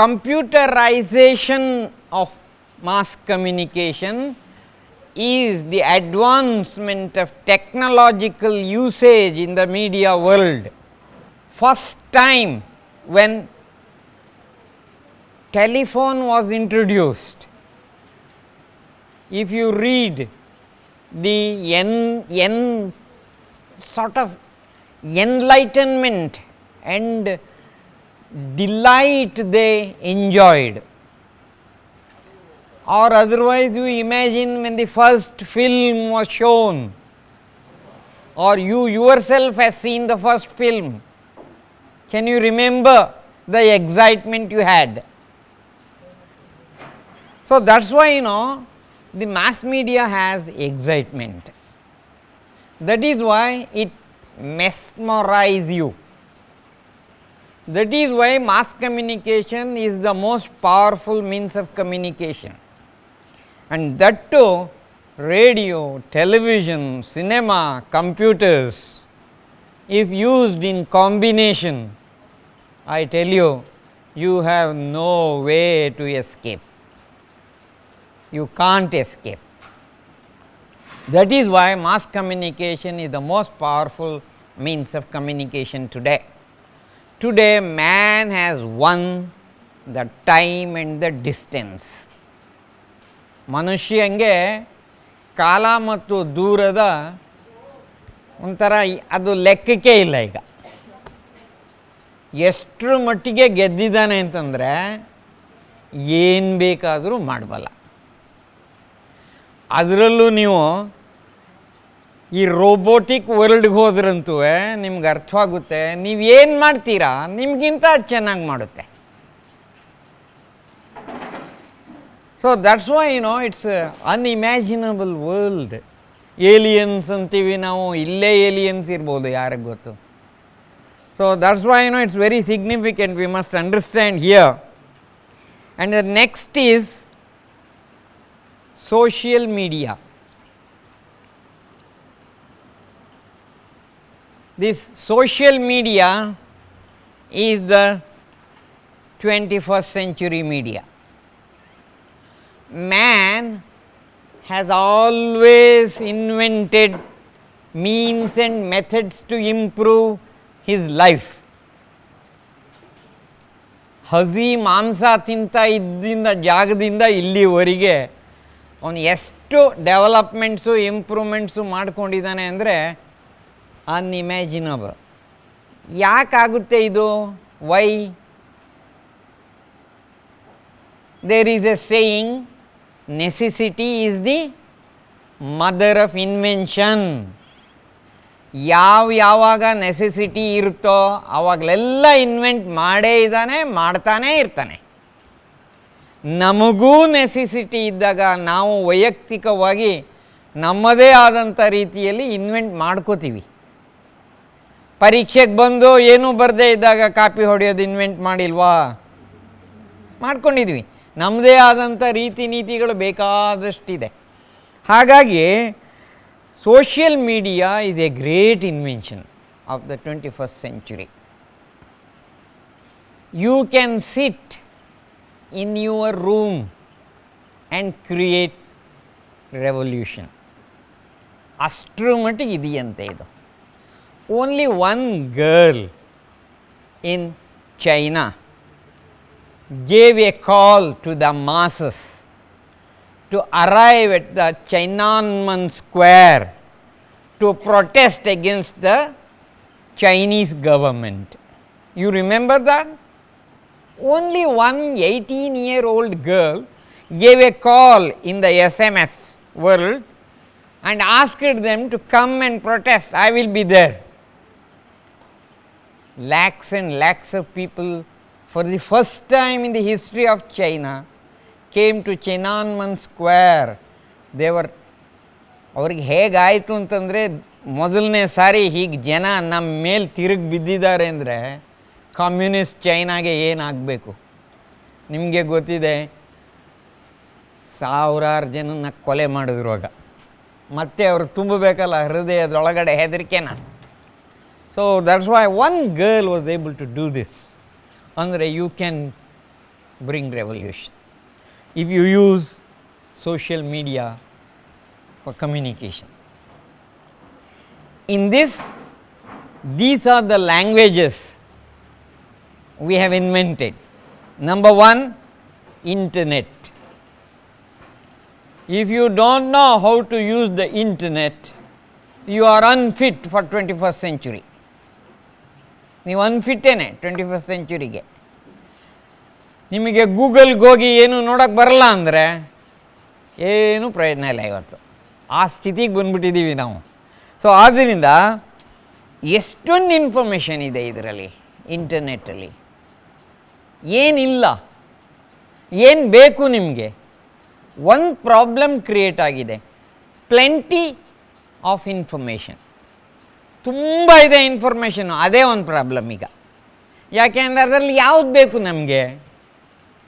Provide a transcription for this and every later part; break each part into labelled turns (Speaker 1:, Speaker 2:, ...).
Speaker 1: computerization of mass communication is the advancement of technological usage in the media world. First time when telephone was introduced, if you read the en, en sort of enlightenment and delight they enjoyed. Or otherwise you imagine when the first film was shown or you yourself has seen the first film can you remember the excitement you had? So that's why you know the mass media has excitement. That is why it mesmerize you that is why mass communication is the most powerful means of communication. And that too radio, television, cinema, computers if used in combination I tell you you have no way to escape. You can't escape. That is why mass communication is the most powerful means of communication today Today, man has won the time and the distance. ಮನುಷ್ಯಂಗೆ ಕಾಲ ಮತ್ತು ದೂರದ ಒಂಥರ ಅದು ಲೆಕ್ಕಕ್ಕೆ ಇಲ್ಲ ಈಗ ಎಷ್ಟರ ಮಟ್ಟಿಗೆ ಗೆದ್ದಿದ್ದಾನೆ ಅಂತಂದರೆ ಏನು ಬೇಕಾದರೂ ಮಾಡಬಲ್ಲ ಅದರಲ್ಲೂ ನೀವು ಈ ರೋಬೋಟಿಕ್ ವರ್ಲ್ಡ್ಗೆ ಹೋದ್ರಂತೂ ನಿಮ್ಗೆ ಅರ್ಥವಾಗುತ್ತೆ, ನೀವು ಏನು ಮಾಡ್ತೀರಾ, ನಿಮಗಿಂತ ಚೆನ್ನಾಗಿ ಮಾಡುತ್ತೆ. So that's why no it's unimaginable world aliens ಅಂತೀವಿ ನಾವು, ಇಲ್ಲೇ ಏಲಿಯನ್ಸ್ ಇರ್ಬೋದು, ಯಾರಿಗೆ ಗೊತ್ತು? So that's why no it's very significant we must understand here and the next is social media this social media is the 21st century media. Man has always invented means and methods to improve his life. ಹಸಿ ಮಾಂಸ ತಿಂತ ಇದ್ದಿಂದ ಜಾಗದಿಂದ ಇಲ್ಲಿವರೆಗೆ ಅವನು ಎಷ್ಟು developments improvements ಮಾಡ್ಕೊಂಡಿದ್ದಾನೆ ಅಂದರೆ unimaginable ಯಾಕಾಗುತ್ತೆ ಇದು? Why there is a saying necessity is the mother of invention ಯಾವ ಯಾವಾಗ ನೆಸೆಸಿಟಿ ಇರುತ್ತೋ ಆವಾಗಲೆಲ್ಲ ಇನ್ವೆಂಟ್ ಮಾಡೇ ಇದ್ದಾನೆ ಮಾಡ್ತಾನೇ ಇರ್ತಾನೆ. ನಮಗೂ ನೆಸೆಸಿಟಿ ಇದ್ದಾಗ ನಾವು ವೈಯಕ್ತಿಕವಾಗಿ ನಮ್ಮದೇ ಆದಂಥ ರೀತಿಯಲ್ಲಿ ಇನ್ವೆಂಟ್ ಮಾಡ್ಕೋತೀವಿ. ಪರೀಕ್ಷೆಗೆ ಬಂದು ಏನೂ ಬರದೇ ಇದ್ದಾಗ ಕಾಪಿ ಹೊಡೆಯೋದು ಇನ್ವೆಂಟ್ ಮಾಡಿಲ್ವಾ? ಮಾಡ್ಕೊಂಡಿದ್ವಿ. ನಮ್ಮದೇ ಆದಂಥ ರೀತಿ ನೀತಿಗಳು ಬೇಕಾದಷ್ಟಿದೆ. ಹಾಗಾಗಿ social media is a great invention of the twenty first century you can sit in your room and create revolution ಅಷ್ಟರ ಮಟ್ಟಿಗೆ ಇದೆಯಂತೆ ಇದು. Only one girl in China gave a call to the masses to arrive at the Tiananmen Square to protest against the Chinese government. You remember that? Only one 18 year old girl gave a call in the SMS world and asked them to come and protest. I will be there. Lakhs and lakhs of people, for the first time in the history of China, came to Tiananmen Square. They were ಅವ್ರಿಗೆ ಹೇಗಾಯಿತು ಅಂತಂದರೆ ಮೊದಲನೇ ಸಾರಿ ಹೀಗೆ ಜನ ನಮ್ಮ ಮೇಲೆ ತಿರುಗಿ ಬಿದ್ದಿದ್ದಾರೆ ಅಂದರೆ ಕಮ್ಯುನಿಸ್ಟ್ ಚೈನಾಗೆ ಏನಾಗಬೇಕು? ನಿಮಗೆ ಗೊತ್ತಿದೆ ಸಾವಿರಾರು ಜನನ ಕೊಲೆ ಮಾಡಿದ್ರು ಆಗ. ಮತ್ತೆ ಅವರು ತುಂಬಬೇಕಲ್ಲ ಹೃದಯದೊಳಗಡೆ ಹೆದರಿಕೆನ? So, that is why one girl was able to do this. Andre, you can bring revolution. If you use social media for communication. In this, these are the languages we have invented. Number one, internet. If you do not know how to use the internet, you are unfit for 21st century. ನೀವು ಅನ್ಫಿಟ್ಟೇನೆ twenty first ಸೆಂಚುರಿಗೆ ನಿಮಗೆ ಗೂಗಲ್ಗೆ ಹೋಗಿ ಏನು ನೋಡೋಕ್ಕೆ ಬರಲ್ಲ ಅಂದರೆ ಏನೂ ಪ್ರಯೋಜನ ಇಲ್ಲ ಇವತ್ತು. ಆ ಸ್ಥಿತಿಗೆ ಬಂದ್ಬಿಟ್ಟಿದ್ದೀವಿ ನಾವು. ಸೊ ಆದ್ದರಿಂದ ಎಷ್ಟೊಂದು ಇನ್ಫಾರ್ಮೇಷನ್ ಇದೆ ಇದರಲ್ಲಿ ಇಂಟರ್ನೆಟ್ಟಲ್ಲಿ ಏನಿಲ್ಲ. ಏನು ಬೇಕು ನಿಮಗೆ? ಒಂದು ಪ್ರಾಬ್ಲಮ್ ಕ್ರಿಯೇಟ್ ಆಗಿದೆ. ಪ್ಲೆಂಟಿ ಆಫ್ ಇನ್ಫಾರ್ಮೇಷನ್ ತುಂಬ ಇದೆ ಇನ್ಫಾರ್ಮೇಷನು ಅದೇ ಒಂದು ಪ್ರಾಬ್ಲಮ್ ಈಗ. ಯಾಕೆ ಅಂದರೆ ಅದರಲ್ಲಿ ಯಾವ್ದು ಬೇಕು ನಮಗೆ?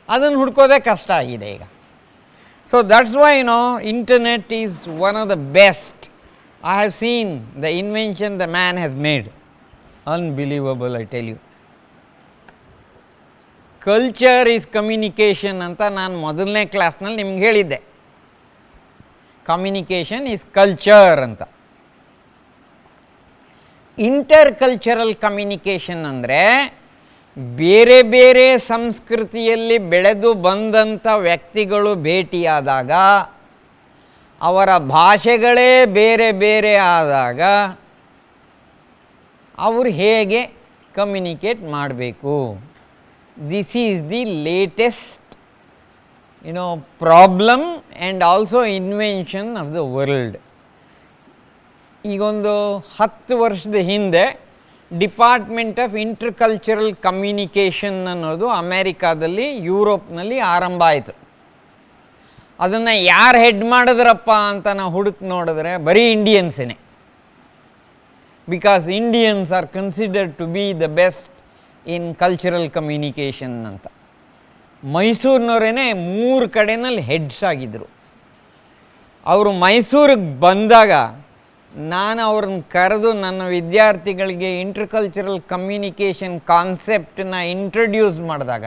Speaker 1: ಅದನ್ನು ಹುಡ್ಕೋದೇ ಕಷ್ಟ ಆಗಿದೆ ಈಗ. So that's why no internet is one of the best I have seen the invention the man has made unbelievable I tell you culture is communication ಅಂತ ನಾನು ಮೊದಲನೇ ಕ್ಲಾಸ್ನಲ್ಲಿ ನಿಮ್ಗೆ ಹೇಳಿದ್ದೆ. ಕಮ್ಯುನಿಕೇಷನ್ ಈಸ್ ಕಲ್ಚರ್ ಅಂತ. ಇಂಟರ್ ಕಲ್ಚರಲ್ ಕಮ್ಯುನಿಕೇಷನ್ ಅಂದರೆ ಬೇರೆ ಬೇರೆ ಸಂಸ್ಕೃತಿಯಲ್ಲಿ ಬೆಳೆದು ಬಂದಂಥ ವ್ಯಕ್ತಿಗಳು ಭೇಟಿಯಾದಾಗ, ಅವರ ಭಾಷೆಗಳೇ ಬೇರೆ ಬೇರೆ ಆದಾಗ ಅವರು ಹೇಗೆ ಕಮ್ಯುನಿಕೇಟ್ ಮಾಡಬೇಕು? This is the latest you know problem and also invention of the world ಈಗೊಂದು ಹತ್ತು ವರ್ಷದ ಹಿಂದೆ department of intercultural communication ಅನ್ನೋದು ಅಮೇರಿಕಾದಲ್ಲಿ, ಯುರೋಪ್ನಲ್ಲಿ ಆರಂಭ ಆಯಿತು. ಅದನ್ನು ಯಾರು ಹೆಡ್ ಮಾಡಿದ್ರಪ್ಪ ಅಂತ ನಾವು ಹುಡುಕಿ ನೋಡಿದ್ರೆ ಬರೀ ಇಂಡಿಯನ್ಸೇ because Indians are considered to be the best in cultural communication ಅಂತ. ಮೈಸೂರಿನವರೇ ಮೂರು ಕಡೆನಲ್ಲಿ ಹೆಡ್ಸ್ ಆಗಿದ್ದರು ಅವರು ಮೈಸೂರಿಗೆ ಬಂದಾಗ ನಾನು ಅವ್ರನ್ನ ಕರೆದು ನನ್ನ ವಿದ್ಯಾರ್ಥಿಗಳಿಗೆ ಇಂಟರ್ಕಲ್ಚರಲ್ ಕಮ್ಯುನಿಕೇಷನ್ ಕಾನ್ಸೆಪ್ಟನ್ನ ಇಂಟ್ರಡ್ಯೂಸ್ ಮಾಡಿದಾಗ,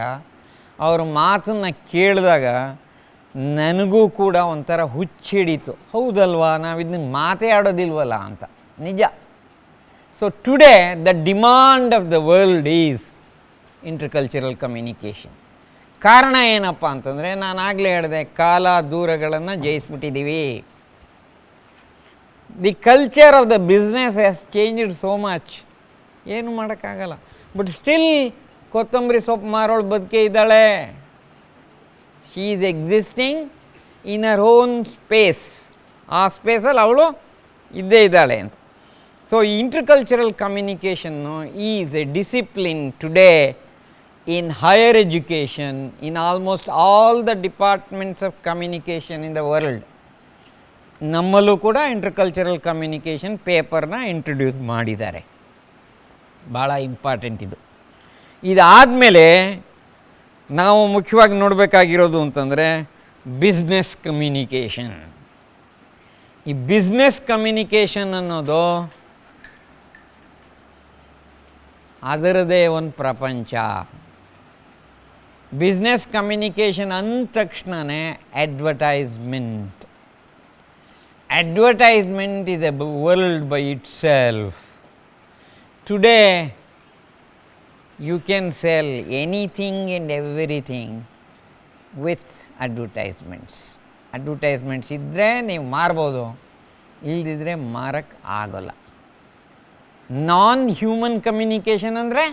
Speaker 1: ಅವ್ರ ಮಾತನ್ನು ಕೇಳಿದಾಗ ನನಗೂ ಕೂಡ ಒಂಥರ ಹುಚ್ಚಿಡೀತು. ಹೌದಲ್ವಾ? ನಾವು ಇದನ್ನ ಮಾತೇ ಆಡೋದಿಲ್ವಲ್ಲ ಅಂತ. ನಿಜ. So today the demand of the world is intercultural communication ಕಾರಣ ಏನಪ್ಪ ಅಂತಂದರೆ ನಾನು ಆಗಲೇ ಹೇಳಿದೆ, ಕಾಲ ದೂರಗಳನ್ನು ಜಯಿಸ್ಬಿಟ್ಟಿದ್ದೀವಿ. The culture of the business has changed so much ಏನು ಮಾಡೋಕ್ಕಾಗಲ್ಲ. ಬಟ್ ಸ್ಟಿಲ್ ಕೊತ್ತಂಬರಿ ಸೊಪ್ಪು ಮಾರೋಳು ಬದುಕೆ ಇದ್ದಾಳೆ. She is existing in our own space ಆ ಸ್ಪೇಸಲ್ಲಿ ಅವಳು ಇದ್ದೇ ಇದ್ದಾಳೆ ಅಂತ. So intercultural communication is a discipline today in higher education in almost all the departments of communication in the world ನಮ್ಮಲ್ಲೂ ಕೂಡ ಇಂಟರ್ಕಲ್ಚರಲ್ ಕಮ್ಯುನಿಕೇಷನ್ ಪೇಪರ್ನ ಇಂಟ್ರೊಡ್ಯೂಸ್ ಮಾಡಿದ್ದಾರೆ. ಭಾಳ ಇಂಪಾರ್ಟೆಂಟ್ ಇದು. ಇದಾದಮೇಲೆ ನಾವು ಮುಖ್ಯವಾಗಿ ನೋಡಬೇಕಾಗಿರೋದು ಅಂತಂದರೆ ಬಿಸ್ನೆಸ್ ಕಮ್ಯುನಿಕೇಷನ್ ಈ ಬಿಸ್ನೆಸ್ ಕಮ್ಯುನಿಕೇಷನ್ ಅನ್ನೋದು ಅದರದೇ ಒಂದು ಪ್ರಪಂಚ. ಬಿಸ್ನೆಸ್ ಕಮ್ಯುನಿಕೇಷನ್ ಅಂದ ತಕ್ಷಣವೇ advertisement advertisement is a world by itself. Today, you can sell anything and everything with advertisements. Advertisements ಇದ್ದರೆ ನೀವು ಮಾರ್ಬೋದು ಇಲ್ದಿದ್ರೆ ಮಾರಕ್ಕೆ ಆಗೋಲ್ಲ ನಾನ್ ಹ್ಯೂಮನ್ ಕಮ್ಯುನಿಕೇಷನ್ ಅಂದರೆ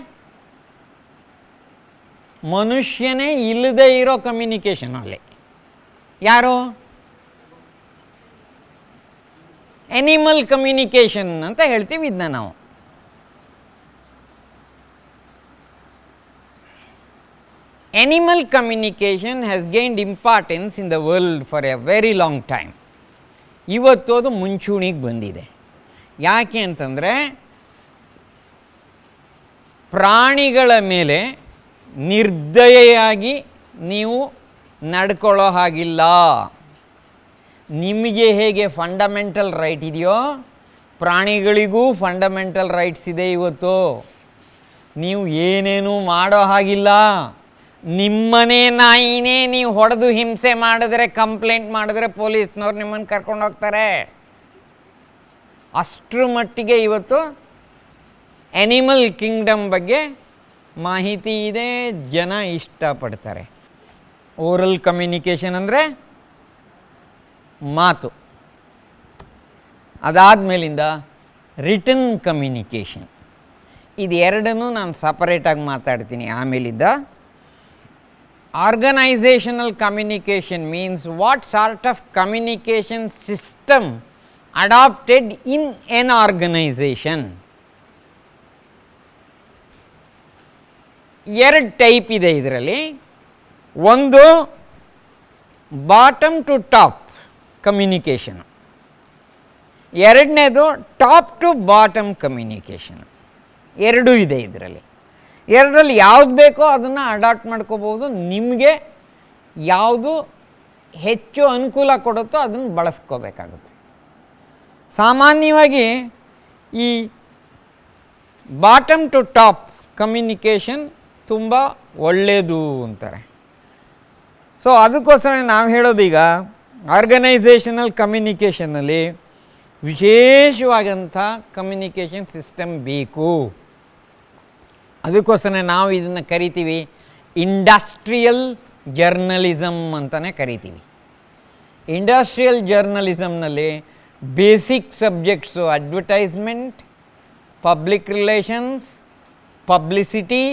Speaker 1: ಮನುಷ್ಯನೇ ಇಲ್ಲದೆ ಇರೋ ಅಲ್ಲಿ ಯಾರು ಎನಿಮಲ್ ಕಮ್ಯುನಿಕೇಷನ್ ಅಂತ ಹೇಳ್ತೀವಿ ಇದನ್ನ ನಾವು. Animal communication has gained importance in the world for a very long time ಇವತ್ತು ಅದು ಮುಂಚೂಣಿಗೆ ಬಂದಿದೆ. ಯಾಕೆ ಅಂತಂದರೆ ಪ್ರಾಣಿಗಳ ಮೇಲೆ ನಿರ್ದಯೆಯಾಗಿ ನೀವು ನಡ್ಕೊಳ್ಳೋ ಹಾಗಿಲ್ಲ. ನಿಮಗೆ ಹೇಗೆ ಫಂಡಮೆಂಟಲ್ ರೈಟ್ ಇದೆಯೋ, ಪ್ರಾಣಿಗಳಿಗೂ ಫಂಡಮೆಂಟಲ್ ರೈಟ್ಸ್ ಇದೆ ಇವತ್ತು. ನೀವು ಏನೇನೂ ಮಾಡೋ ಹಾಗಿಲ್ಲ. ನಿಮ್ಮನೆ ನಾಯಿನೇ ನೀವು ಹೊಡೆದು ಹಿಂಸೆ ಮಾಡಿದ್ರೆ ಕಂಪ್ಲೇಂಟ್ ಮಾಡಿದ್ರೆ ಪೊಲೀಸ್ನವ್ರು ನಿಮ್ಮನ್ನು ಕರ್ಕೊಂಡು ಹೋಗ್ತಾರೆ. ಅಷ್ಟರ ಮಟ್ಟಿಗೆ ಇವತ್ತು ಎನಿಮಲ್ ಕಿಂಗ್ಡಮ್ ಬಗ್ಗೆ ಮಾಹಿತಿ ಇದೆ, ಜನ ಇಷ್ಟಪಡ್ತಾರೆ. ಓರಲ್ ಕಮ್ಯುನಿಕೇಷನ್ ಅಂದರೆ ಮಾತು. ಅದಾದಮೇಲಿಂದ ರಿಟರ್ನ್ ಕಮ್ಯುನಿಕೇಷನ್ ಇದು ಎರಡನ್ನೂ ನಾನು ಸಪರೇಟಾಗಿ ಮಾತಾಡ್ತೀನಿ. ಆಮೇಲಿಂದ organisational communication means what sort of communication system adapted in an organisation ಎರಡು ಟೈಪ್ ಇದೆ ಇದರಲ್ಲಿ. ಒಂದು ಬಾಟಮ್ ಟು ಟಾಪ್ ಕಮ್ಯುನಿಕೇಷನ್ ಎರಡನೇದು ಟಾಪ್ ಟು ಬಾಟಮ್ ಕಮ್ಯುನಿಕೇಷನ್ ಎರಡೂ ಇದೆ ಇದರಲ್ಲಿ. ಎರಡರಲ್ಲಿ ಯಾವ್ದು ಬೇಕೋ ಅದನ್ನು ಅಡಾಪ್ಟ್ ಮಾಡ್ಕೋಬೋದು ನಿಮಗೆ ಯಾವುದು ಹೆಚ್ಚು ಅನುಕೂಲ ಕೊಡುತ್ತೋ ಅದನ್ನು ಬಳಸ್ಕೋಬೇಕಾಗುತ್ತೆ. ಸಾಮಾನ್ಯವಾಗಿ ಈ ಬಾಟಮ್ ಟು ಟಾಪ್ ಕಮ್ಯುನಿಕೇಷನ್ ತುಂಬ ಒಳ್ಳೆಯದು ಅಂತಾರೆ. ಸೊ ಅದಕ್ಕೋಸ್ಕರ ನಾವು ಹೇಳೋದೀಗ ಆರ್ಗನೈಸೇಷನಲ್ ಕಮ್ಯುನಿಕೇಷನಲ್ಲಿ ವಿಶೇಷವಾದಂಥ ಕಮ್ಯುನಿಕೇಷನ್ ಸಿಸ್ಟಮ್ ಬೇಕು. ಅದಕ್ಕೋಸ್ಕರ ನಾವು ಇದನ್ನು ಕರಿತೀವಿ ಇಂಡಸ್ಟ್ರಿಯಲ್ ಜರ್ನಲಿಸಮ್ ಅಂತಲೇ ಕರಿತೀವಿ. Industrial ಜರ್ನಲಿಸಮ್ನಲ್ಲಿ basic subjects advertisement, public relations, publicity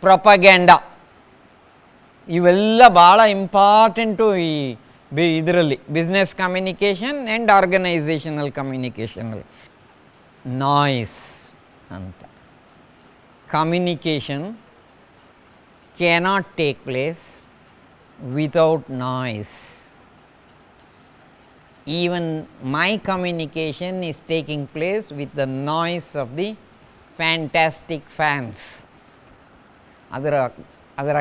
Speaker 1: propaganda ಇವೆಲ್ಲ ಭಾಳ ಇಂಪಾರ್ಟೆಂಟು ಈ ಇದರಲ್ಲಿ ಬಿಸ್ನೆಸ್ ಕಮ್ಯುನಿಕೇಷನ್ ಆ್ಯಂಡ್ ಆರ್ಗನೈಸೇಷನಲ್ ಕಮ್ಯುನಿಕೇಷನಲ್ಲಿ ನಾಯ್ಸ್ ಅಂತ communication cannot take place without noise. Even my communication is taking place with the noise of the fantastic fans. ಅದರ ಅದರ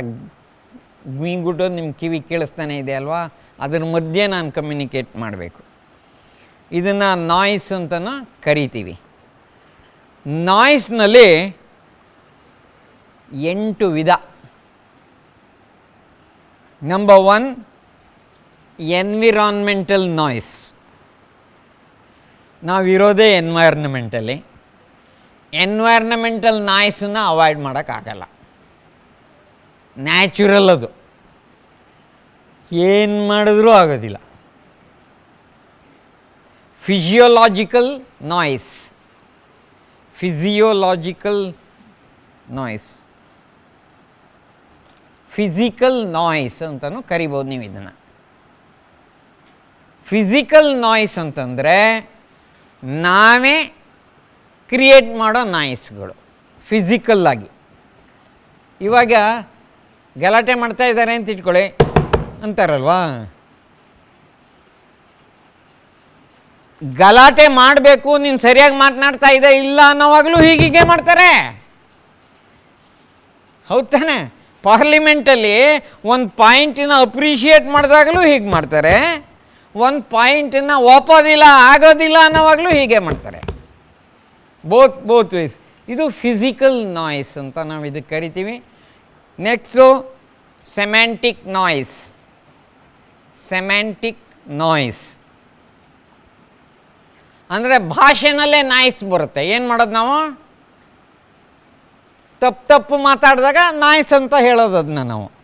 Speaker 1: ಗುಂಗುಟೋದು ನಿಮ್ಮ ಕಿವಿ ಕೇಳಿಸ್ತಾನೆ ಇದೆ ಅಲ್ವಾ? ಅದರ ಮಧ್ಯೆ ನಾನು ಕಮ್ಯುನಿಕೇಟ್ ಮಾಡಬೇಕು. ಇದನ್ನು ನಾಯ್ಸ್ ಅಂತಲೂ ಕರಿತೀವಿ. ನಾಯ್ಸ್ನಲ್ಲಿ ಎಂಟು ವಿಧ. ನಂಬರ್ ಒನ್ ಎನ್ವಿರಾನ್ಮೆಂಟಲ್ ನಾಯ್ಸ್ ನಾವಿರೋದೇ ಎನ್ವೈರ್ನಮೆಂಟಲ್ಲಿ ಎನ್ವೈರ್ನಮೆಂಟಲ್ ನಾಯ್ಸನ್ನು ಅವಾಯ್ಡ್ ಮಾಡೋಕ್ಕಾಗಲ್ಲ. ನ್ಯಾಚುರಲ್ ಅದು. ಏನು ಮಾಡಿದ್ರೂ ಆಗೋದಿಲ್ಲ. Physiological noise physiological noise physical noise ಅಂತಲೂ ಕರಿಬೋದು ನೀವು ಇದನ್ನು. ಫಿಸಿಕಲ್ ನಾಯ್ಸ್ ಅಂತಂದರೆ ನಾವೇ ಕ್ರಿಯೇಟ್ ಮಾಡೋ ನಾಯ್ಸ್ಗಳು ಫಿಸಿಕಲ್ಲಾಗಿ ಇವಾಗ ಗಲಾಟೆ ಮಾಡ್ತಾ ಇದ್ದಾರೆ ಅಂತ ಇಟ್ಕೊಳ್ಳಿ. ಅಂತಾರಲ್ವಾ? ಗಲಾಟೆ ಮಾಡಬೇಕು, ನೀನು ಸರಿಯಾಗಿ ಮಾತನಾಡ್ತಾ ಇದೆ ಇಲ್ಲ ಅನ್ನೋವಾಗಲೂ ಹೀಗೀಗೆ ಮಾಡ್ತಾರೆ. ಹೌದು ತಾನೆ? ಪಾರ್ಲಿಮೆಂಟಲ್ಲಿ ಒಂದು ಪಾಯಿಂಟಿನ ಅಪ್ರಿಷಿಯೇಟ್ ಮಾಡಿದಾಗಲೂ ಹೀಗೆ ಮಾಡ್ತಾರೆ. ಒಂದು ಪಾಯಿಂಟನ್ನು ಒಪ್ಪೋದಿಲ್ಲ, ಆಗೋದಿಲ್ಲ ಅನ್ನೋವಾಗಲೂ ಹೀಗೆ ಮಾಡ್ತಾರೆ. ಬೋತ್ ಬೋತ್ ವೈಸ್ ಇದು ಫಿಸಿಕಲ್ ನಾಯ್ಸ್ ಅಂತ ನಾವು ಇದಕ್ಕೆ ಕರಿತೀವಿ. Next semantic noise semantic noise ಅಂದರೆ ಭಾಷೆನಲ್ಲೇ ನಾಯ್ಸ್ ಬರುತ್ತೆ. ಏನು ಮಾಡೋದು ನಾವು? ತಪ್ಪು ತಪ್ಪು ಮಾತಾಡಿದಾಗ ನಾಯ್ಸ್ ಅಂತ ಹೇಳೋದು ಅದನ್ನ ನಾವು.